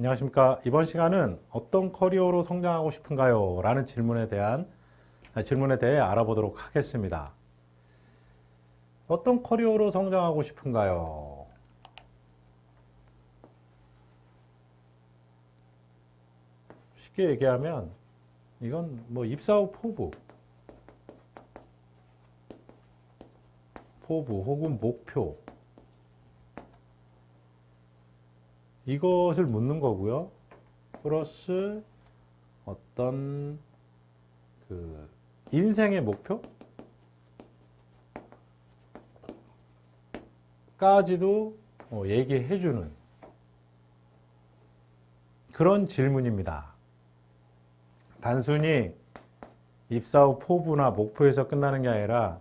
안녕하십니까. 이번 시간은 어떤 커리어로 성장하고 싶은가요? 라는 질문에 대한, 아, 질문에 대해 알아보도록 하겠습니다. 어떤 커리어로 성장하고 싶은가요? 쉽게 얘기하면 이건 뭐 입사 후 포부, 포부 혹은 목표 이것을 묻는 거고요. 플러스 어떤 그 인생의 목표 까지도 어, 얘기해 주는 그런 질문입니다. 단순히 입사 후 포부나 목표에서 끝나는 게 아니라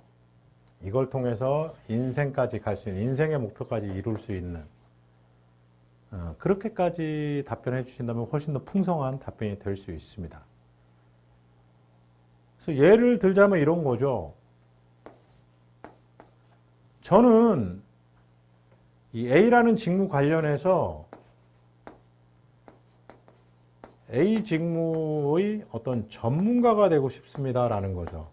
이걸 통해서 인생까지 갈 수 있는 인생의 목표까지 이룰 수 있는 어, 그렇게까지 답변해 주신다면 훨씬 더 풍성한 답변이 될 수 있습니다. 그래서 예를 들자면 이런 거죠. 저는 이 A라는 직무 관련해서 A 직무의 어떤 전문가가 되고 싶습니다라는 거죠.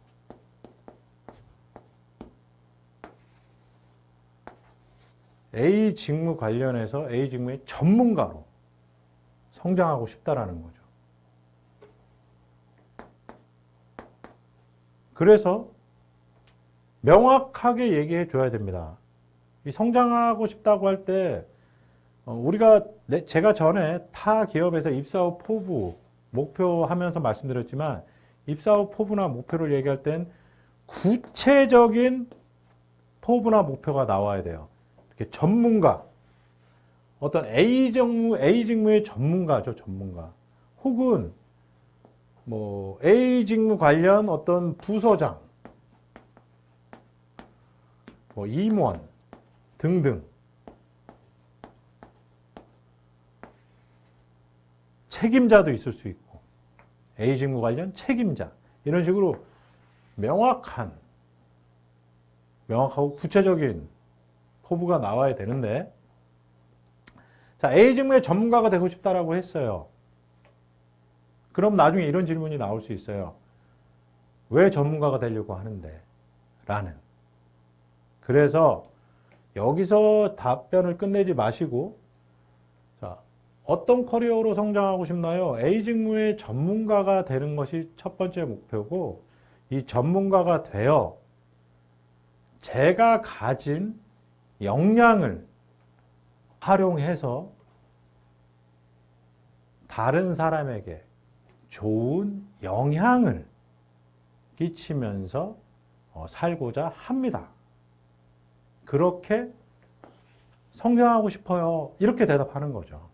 A 직무 관련해서 A 직무의 전문가로 성장하고 싶다라는 거죠. 그래서 명확하게 얘기해 줘야 됩니다. 이 성장하고 싶다고 할때 어, 우리가 내- 제가 전에 타 기업에서 입사 후 포부 목표 하면서 말씀드렸지만 입사 후 포부나 목표를 얘기할 땐 구체적인 포부나 목표가 나와야 돼요. 이렇게 전문가 어떤 A 직무 A 직무의 전문가죠 전문가. 혹은 뭐 A 직무 관련 어떤 부서장 뭐 임원 등등. 책임자도 있을 수 있고 A 직무 관련 책임자. 이런 식으로 명확한 명확하고 구체적인 포부가 나와야 되는데 자 A 직무의 전문가가 되고 싶다라고 했어요. 그럼 나중에 이런 질문이 나올 수 있어요. 왜 전문가가 되려고 하는데? 라는. 그래서 여기서 답변을 끝내지 마시고 자, 어떤 커리어로 성장하고 싶나요? A 직무의 전문가가 되는 것이 첫 번째 목표고 이 전문가가 되어 제가 가진 역량을 활용해서 다른 사람에게 좋은 영향을 끼치면서 어, 살고자 합니다. 그렇게 성장하고 싶어요. 이렇게 대답하는 거죠.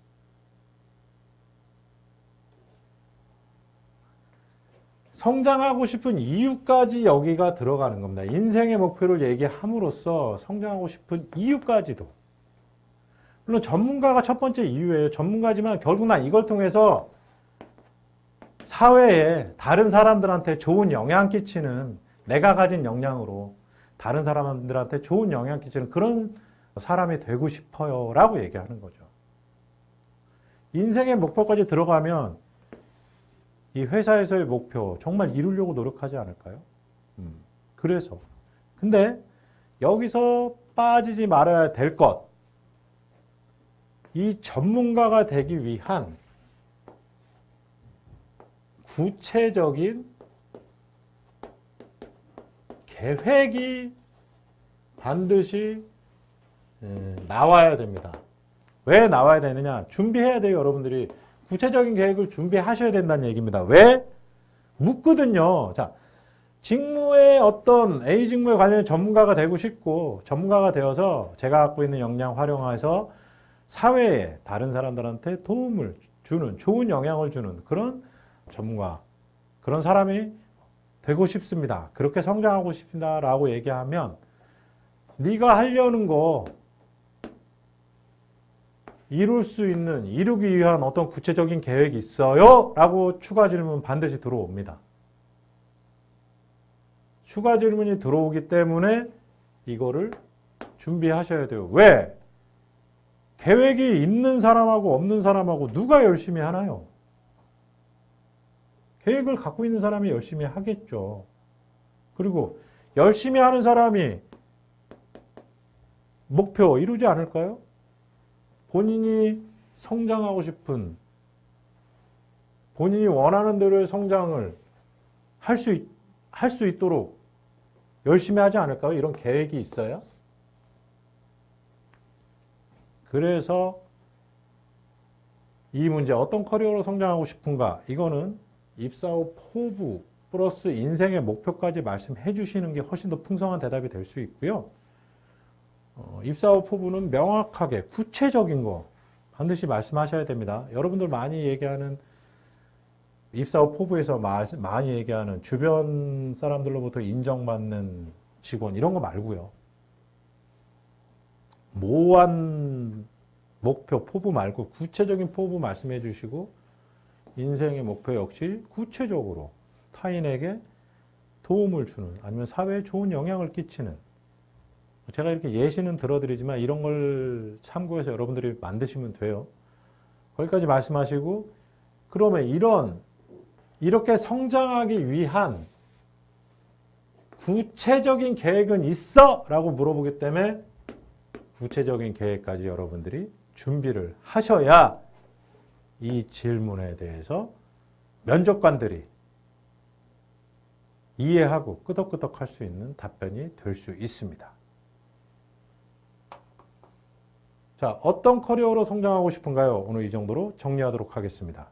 성장하고 싶은 이유까지 여기가 들어가는 겁니다. 인생의 목표를 얘기함으로써 성장하고 싶은 이유까지도. 물론 전문가가 첫 번째 이유예요. 전문가지만 결국 난 이걸 통해서 사회에 다른 사람들한테 좋은 영향 끼치는 내가 가진 역량으로 다른 사람들한테 좋은 영향 끼치는 그런 사람이 되고 싶어요. 라고 얘기하는 거죠. 인생의 목표까지 들어가면 이 회사에서의 목표 정말 이루려고 노력하지 않을까요? 음, 그래서. 근데 여기서 빠지지 말아야 될 것. 이 전문가가 되기 위한 구체적인 계획이 반드시 에, 나와야 됩니다. 왜 나와야 되느냐? 준비해야 돼요, 여러분들이. 구체적인 계획을 준비하셔야 된다는 얘기입니다. 왜? 묻거든요. 자, 직무의 어떤 A 직무에 관련 전문가가 되고 싶고 전문가가 되어서 제가 갖고 있는 역량 활용해서 사회에 다른 사람들한테 도움을 주는 좋은 영향을 주는 그런 전문가 그런 사람이 되고 싶습니다. 그렇게 성장하고 싶다라고 얘기하면 네가 하려는 거 이룰 수 있는 이루기 위한 어떤 구체적인 계획이 있어요? 라고 추가 질문 반드시 들어옵니다. 추가 질문이 들어오기 때문에 이거를 준비하셔야 돼요. 왜? 계획이 있는 사람하고 없는 사람하고 누가 열심히 하나요? 계획을 갖고 있는 사람이 열심히 하겠죠. 그리고 열심히 하는 사람이 목표 이루지 않을까요? 본인이 성장하고 싶은 본인이 원하는 대로의 성장을 할 수 할 수 있도록 열심히 하지 않을까요? 이런 계획이 있어요? 그래서 이 문제 어떤 커리어로 성장하고 싶은가? 이거는 입사 후 포부 플러스 인생의 목표까지 말씀해 주시는 게 훨씬 더 풍성한 대답이 될 수 있고요. 어, 입사 후 포부는 명확하게 구체적인 거 반드시 말씀하셔야 됩니다. 여러분들 많이 얘기하는 입사 후 포부에서 마- 많이 얘기하는 주변 사람들로부터 인정받는 직원 이런 거 말고요. 모호한 목표 포부 말고 구체적인 포부 말씀해 주시고 인생의 목표 역시 구체적으로 타인에게 도움을 주는 아니면 사회에 좋은 영향을 끼치는 제가 이렇게 예시는 들어드리지만 이런 걸 참고해서 여러분들이 만드시면 돼요. 거기까지 말씀하시고 그러면 이런 이렇게 성장하기 위한 구체적인 계획은 있어? 라고 물어보기 때문에 구체적인 계획까지 여러분들이 준비를 하셔야 이 질문에 대해서 면접관들이 이해하고 끄덕끄덕 할 수 있는 답변이 될 수 있습니다. 자, 어떤 커리어로 성장하고 싶은가요? 오늘 이 정도로 정리하도록 하겠습니다.